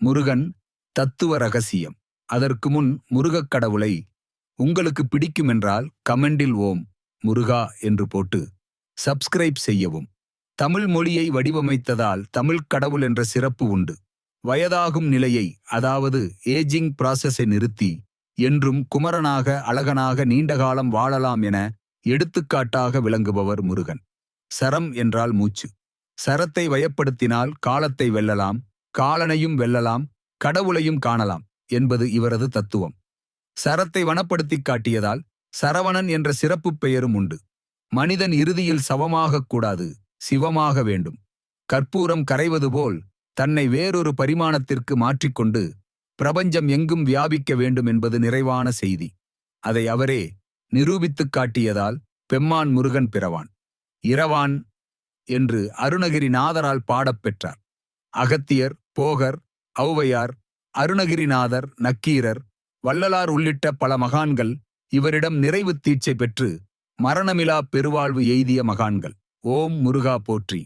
முருகன் தத்துவ ரகசியம். அதற்கு முன் முருகக் கடவுளை உங்களுக்கு பிடிக்குமென்றால் கமெண்டில் ஓம் முருகா என்று போட்டு சப்ஸ்கிரைப் செய்யவும். தமிழ் மொழியை வடிவமைத்ததால் தமிழ் கடவுள் என்ற சிறப்பு உண்டு. வயதாகும் நிலையை அதாவது ஏஜிங் ப்ராசஸை நிறுத்தி என்றும் குமரனாக அழகனாக நீண்டகாலம் வாழலாம் என எடுத்துக்காட்டாக விளங்குபவர் முருகன். சரம் என்றால் மூச்சு. சரத்தை வயப்படுத்தினால் காலத்தை வெல்லலாம். காலனையும் வெல்லலாம் கடவுளையும் காணலாம் என்பது இவரது தத்துவம். சரத்தை வனப்படுத்திக் காட்டியதால் சரவணன் என்ற சிறப்புப் பெயரும் உண்டு. மனிதன் இறுதியில் சவமாகக் கூடாது சிவமாக வேண்டும். கற்பூரம் கரைவது போல் தன்னை வேறொரு பரிமாணத்திற்கு மாற்றிக்கொண்டு பிரபஞ்சம் எங்கும் வியாபிக்க வேண்டும் என்பது நிறைவான செய்தி. அதை அவரே நிரூபித்துக் காட்டியதால் பெம்மான் முருகன் பிறவான். இரவான் என்று அருணகிரிநாதரால் பாடப் பெற்றார். அகத்தியர் போகர் ஔவையார் அருணகிரிநாதர் நக்கீரர் வள்ளலார் உள்ளிட்ட பல மகான்கள் இவரிடம் நிறைவு தீட்சை பெற்று மரணமிலா பெருவாழ்வு எய்திய மகான்கள். ஓம் முருகா போற்றி.